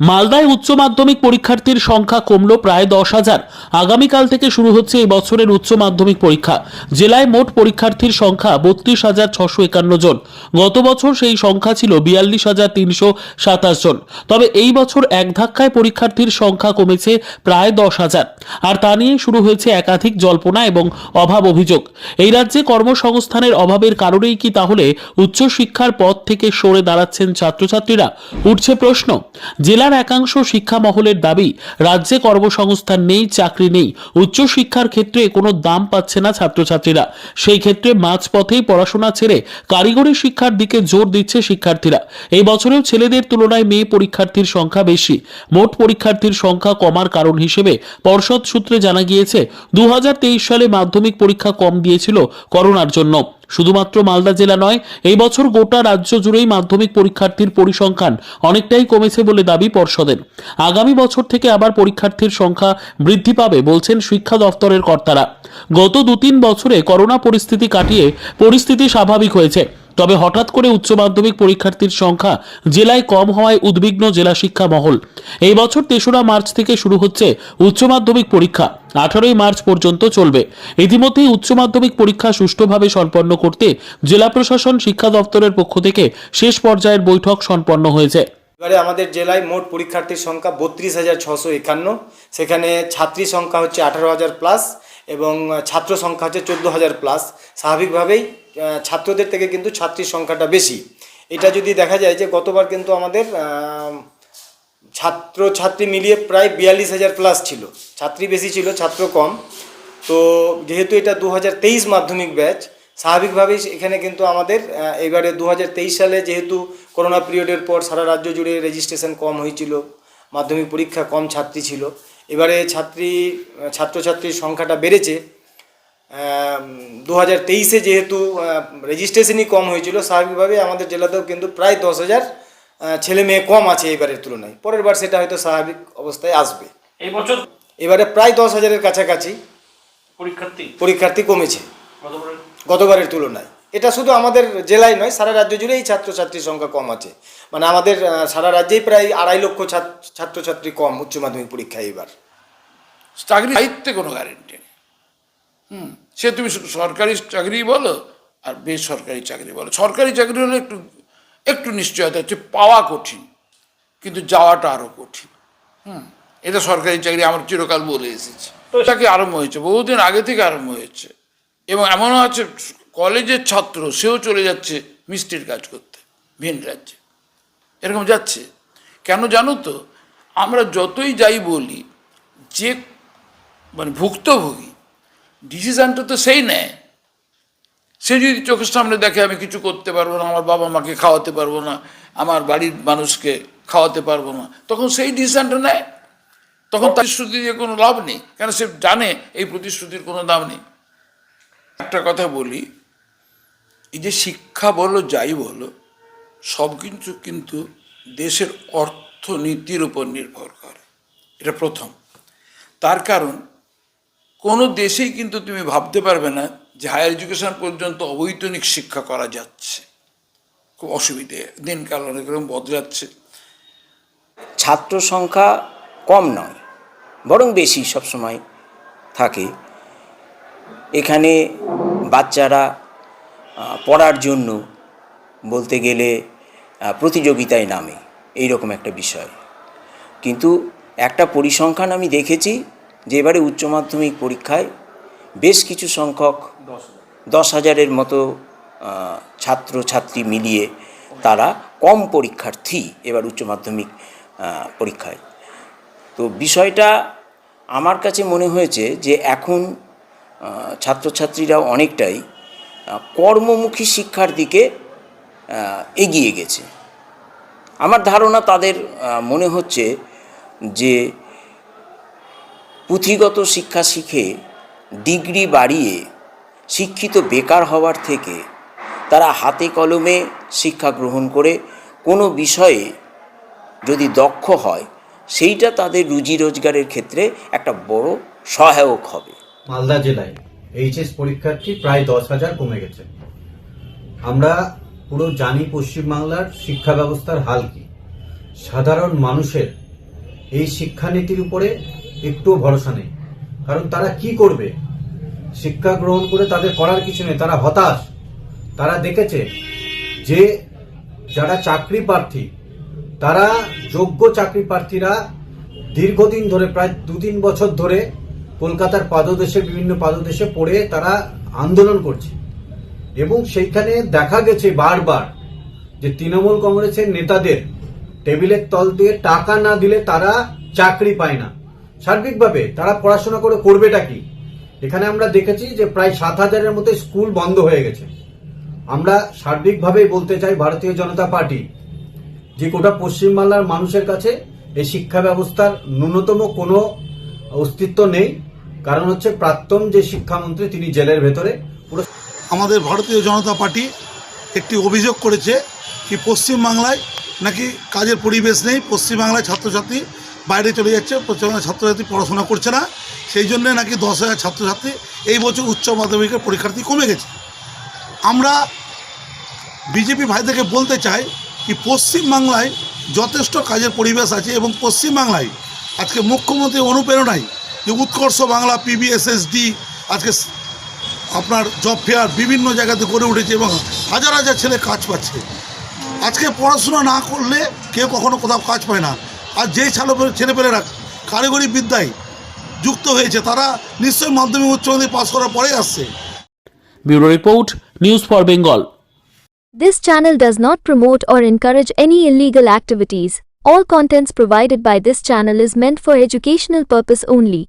মালদায় উচ্চ মাধ্যমিক পরীক্ষার্থীর সংখ্যা কমল প্রায় দশ হাজার। আগামীকাল থেকে শুরু হচ্ছে এই বছরের উচ্চ মাধ্যমিক পরীক্ষা। জেলায় মোট পরীক্ষার্থীর সংখ্যা বত্রিশ হাজার ছশো একান্ন জন। গত বছর সেই সংখ্যা ছিল বিয়াল্লিশ হাজার তিনশো সাতাশ জন। তবে এই বছর এক ধাক্কায় পরীক্ষার্থীর সংখ্যা কমেছে প্রায় দশ হাজার। আর তা নিয়ে শুরু হয়েছে একাধিক জল্পনা এবং অভাব অভিযোগ। এই রাজ্যে কর্মসংস্থানের অভাবের কারণেই কি তাহলে উচ্চশিক্ষার পথ থেকে সরে দাঁড়াচ্ছেন ছাত্রছাত্রীরা? উঠছে প্রশ্ন। জেলার একাংশ শিক্ষা মহলের দাবি, রাজ্যে কর্মসংস্থান নেই, চাকরি নেই। উচ্চশিক্ষার ক্ষেত্রে কোনো দাম পাচ্ছে না ছাত্রছাত্রীরা। সেই ক্ষেত্রে মাঝপথেই পড়াশোনা ছেড়ে কারিগরি শিক্ষার দিকে জোর দিচ্ছে শিক্ষার্থীরা। এই বছরেও ছেলেদের তুলনায় মেয়ে পরীক্ষার্থীর সংখ্যা বেশি। মোট পরীক্ষার্থীর সংখ্যা কমার কারণ হিসেবে পর্ষদ সূত্রে জানা গিয়েছে, দু হাজার তেইশ সালে মাধ্যমিক পরীক্ষা কম দিয়েছিল করোনার জন্য। শুধুমাত্র মালদা জেলা নয়, এই বছর গোটা রাজ্য জুড়েই মাধ্যমিক পরীক্ষার্থীর পরিসংখ্যান অনেকটাই কমেছে বলে দাবি পর্ষদের। আগামী বছর থেকে আবার পরীক্ষার্থীর সংখ্যা বৃদ্ধি পাবে বলছেন শিক্ষা দফতরের কর্তারা। গত দু তিন বছরে করোনা পরিস্থিতি কাটিয়ে পরিস্থিতি স্বাভাবিক হয়েছে। তবে হঠাৎ করে উচ্চ মাধ্যমিক পরীক্ষার্থীর সংখ্যা জেলায় কম হওয়ায় উদ্বিগ্ন জেলা শিক্ষা মহল। এই বছর তেসরা মার্চ থেকে শুরু হচ্ছে উচ্চ মাধ্যমিক পরীক্ষা। আঠারোই মার্চ পর্যন্ত চলবে। ইতিমধ্যেই উচ্চ মাধ্যমিক পরীক্ষা সুষ্ঠুভাবে সম্পন্ন করতে জেলা প্রশাসন শিক্ষা দপ্তরের পক্ষ থেকে শেষ পর্যায়ের বৈঠক সম্পন্ন হয়েছে। এবারে আমাদের জেলায় মোট পরীক্ষার্থীর সংখ্যা বত্রিশ হাজার ছশো একান্ন। সেখানে ছাত্রী সংখ্যা হচ্ছে আঠারো হাজার প্লাস। এবং ছাত্র সংখ্যা হচ্ছে চোদ্দ হাজার প্লাস স্বাভাবিকভাবেই ছাত্রদের থেকে কিন্তু ছাত্রীর সংখ্যাটা বেশি। এটা যদি দেখা যায় যে গতবার কিন্তু আমাদের ছাত্র ছাত্রী মিলিয়ে প্রায় বিয়াল্লিশ হাজার প্লাস ছিল। ছাত্রী বেশি ছিল, ছাত্র কম। তো যেহেতু এটা দু হাজার তেইশ মাধ্যমিক ব্যাচ স্বাভাবিকভাবেই এখানে কিন্তু আমাদের এবারে দু হাজার তেইশ সালে যেহেতু করোনা পিরিয়ডের পর সারা রাজ্য জুড়ে রেজিস্ট্রেশন কম হয়েছিল, মাধ্যমিক পরীক্ষা কম ছাত্রী ছিল। এবারে ছাত্রী ছাত্রছাত্রীর সংখ্যাটা বেড়েছে। দু হাজার তেইশে যেহেতু রেজিস্ট্রেশনই কম হয়েছিল স্বাভাবিকভাবে আমাদের জেলাতেও কিন্তু প্রায় দশ হাজার ছেলে মেয়ে কম আছে এবারের তুলনায়। পরের বার সেটা হয়তো স্বাভাবিক অবস্থায় আসবে। এই বছর? এবারে প্রায় দশ হাজারের কাছাকাছি পরীক্ষার্থী? পরীক্ষার্থী কমেছে। গতবারের গতবারের তুলনায়। এটা শুধু আমাদের জেলায় নয় সারা রাজ্য জুড়েই ছাত্রছাত্রীর সংখ্যা কম আছে। মানে আমাদের সারা রাজ্যেই প্রায় আড়াই লক্ষ ছাত্রছাত্রী কম উচ্চ মাধ্যমিক পরীক্ষায় এবার। চাকরি দায়িত্বে কোনো গ্যারেন্টি নেই। হুম সে তুমি সরকারি চাকরি বলো আর বেসরকারি চাকরি বলো। সরকারি চাকরি হলে একটু একটু নিশ্চয়তা হচ্ছে পাওয়া কঠিন কিন্তু যাওয়াটা আরও কঠিন। হুম এটা সরকারি চাকরি আমার চিরকাল বলে এসেছে। তো এটাকে আরম্ভ হয়েছে বহুদিন আগে থেকে আরম্ভ হয়েছে। এবং এমনও আছে কলেজের ছাত্র, সেও চলে যাচ্ছে মিষ্টির কাজ করতে, ভিন রাজ্যে। এরকম যাচ্ছে। কেন জানো তো? আমরা যতই যাই বলি, যে মানে ভুক্তভোগী, ডিসিশানটা তো সেই নেয়। সে যদি চোখের সামনে দেখে, আমি কিছু করতে পারব না, আমার বাবা মাকে খাওয়াতে পারব না, আমার বাড়ির মানুষকে খাওয়াতে পারব না, তখন সেই ডিসিশানটা নেয়। তখন প্রতিশ্রুতি দিয়ে কোনো লাভ নেই। কেন? সে জানে এই প্রতিশ্রুতির কোনো দাম নেই। একটা কথা বলি এই যে শিক্ষা বলো, যাই বলো, সব কিছু কিন্তু দেশের অর্থনীতির উপর নির্ভর করে। এটা প্রথম। তার কারণ, কোনো দেশেই কিন্তু তুমি ভাবতে পারবে না যে হায়ার এডুকেশন পর্যন্ত অবৈতনিক শিক্ষা করা যাচ্ছে। খুব অসুবিধে। দিনকাল অনেক রকম বদলাচ্ছে। ছাত্র সংখ্যা কম নয়, বরং বেশি সবসময় থাকে। এখানে বাচ্চারা পড়ার জন্য বলতে গেলে প্রতিযোগিতায় নামে এই রকম একটা বিষয়। কিন্তু একটা পরিসংখ্যান আমি দেখেছি যে এবারে উচ্চ মাধ্যমিক পরীক্ষায় বেশ কিছু সংখ্যক দশ হাজারের মতো ছাত্র ছাত্রী মিলিয়ে তারা কম পরীক্ষার্থী এবার উচ্চ মাধ্যমিক পরীক্ষায়। তো বিষয়টা আমার কাছে মনে হয়েছে যে এখন ছাত্রছাত্রীরা অনেকটাই কর্মমুখী শিক্ষার দিকে এগিয়ে গেছে। আমার ধারণা তাদের মনে হচ্ছে যে পুঁথিগত শিক্ষা শিখে ডিগ্রি বাড়িয়ে শিক্ষিত বেকার হওয়ার থেকে তারা হাতে কলমে শিক্ষা গ্রহণ করে কোনো বিষয়ে যদি দক্ষ হয়, সেইটা তাদের রুজি রোজগারের ক্ষেত্রে একটা বড় সহায়ক হবে। মালদা জেলায়। এইচএস পরীক্ষার্থী প্রায় দশ হাজার কমে গেছে। আমরা পুরো জানি পশ্চিমবাংলার শিক্ষা ব্যবস্থার হাল কি। সাধারণ মানুষের এই শিক্ষানীতির উপরে একটুও ভরসা নেই। কারণ তারা কি করবে? শিক্ষা গ্রহণ করে তাদের করার কিছু নেই। তারা হতাশ। তারা দেখেছে যে যারা চাকরি প্রার্থী, তারা যোগ্য চাকরি প্রার্থীরা দীর্ঘদিন ধরে, প্রায় দু তিন বছর ধরে কলকাতার পাদদেশে, বিভিন্ন পাদদেশে পড়ে তারা আন্দোলন করছে। এবং সেইখানে দেখা গেছে বারবার যে তৃণমূল কংগ্রেসের নেতাদের টেবিলের তল দিয়ে টাকা না দিলে তারা চাকরি পায় না। সার্বিকভাবে তারা পড়াশোনা করে করবেটা কি? এখানে আমরা দেখেছি যে প্রায় সাত হাজারের মতো স্কুল বন্ধ হয়ে গেছে। আমরা সার্বিকভাবেই বলতে চাই ভারতীয় জনতা পার্টি যে গোটা পশ্চিমবাংলার মানুষের কাছে এই শিক্ষা ব্যবস্থার ন্যূনতম কোনো অস্তিত্ব নেই। কারণ হচ্ছে প্রাক্তন যে শিক্ষামন্ত্রী তিনি জেলের ভেতরে। আমাদের ভারতীয় জনতা পার্টি একটি অভিযোগ করেছে কি পশ্চিমবাংলায় নাকি কাজের পরিবেশ নেই, পশ্চিমবাংলায় ছাত্রছাত্রী বাইরে চলে যাচ্ছে, পশ্চিমবাংলায় ছাত্রছাত্রী পড়াশোনা করছে না, সেই জন্য নাকি দশ হাজার ছাত্রছাত্রী এই বছর উচ্চ মাধ্যমিকের পরীক্ষার্থী কমে গেছে। আমরা বিজেপি ভাইদেরকে বলতে চাই কি পশ্চিমবাংলায় যথেষ্ট কাজের পরিবেশ আছে এবং পশ্চিমবাংলায় আজকে মুখ্যমন্ত্রী অনুপ্রেরণায় যে উৎকর্ষ বাংলা পিবিএসএসডি আজকে আপনার জব ফেয়ার বিভিন্ন জায়গাতে গড়ে উঠেছে এবং হাজার হাজার ছেলে কাজ পাচ্ছে আজকে পড়াশোনা না করলে কেউ কখনো কোথাও কাজ পায় না আর যেই ছেলে ছেলেপেলেরা কারিগরি বিদ্যায় যুক্ত হয়েছে তারা নিশ্চয়ই মাধ্যমিক উচ্চ মাধ্যমিক পাস করার পরেই আসছে bureau report news for Bengal This channel does not promote or encourage any illegal activities. All contents provided by this channel is meant for educational purpose only.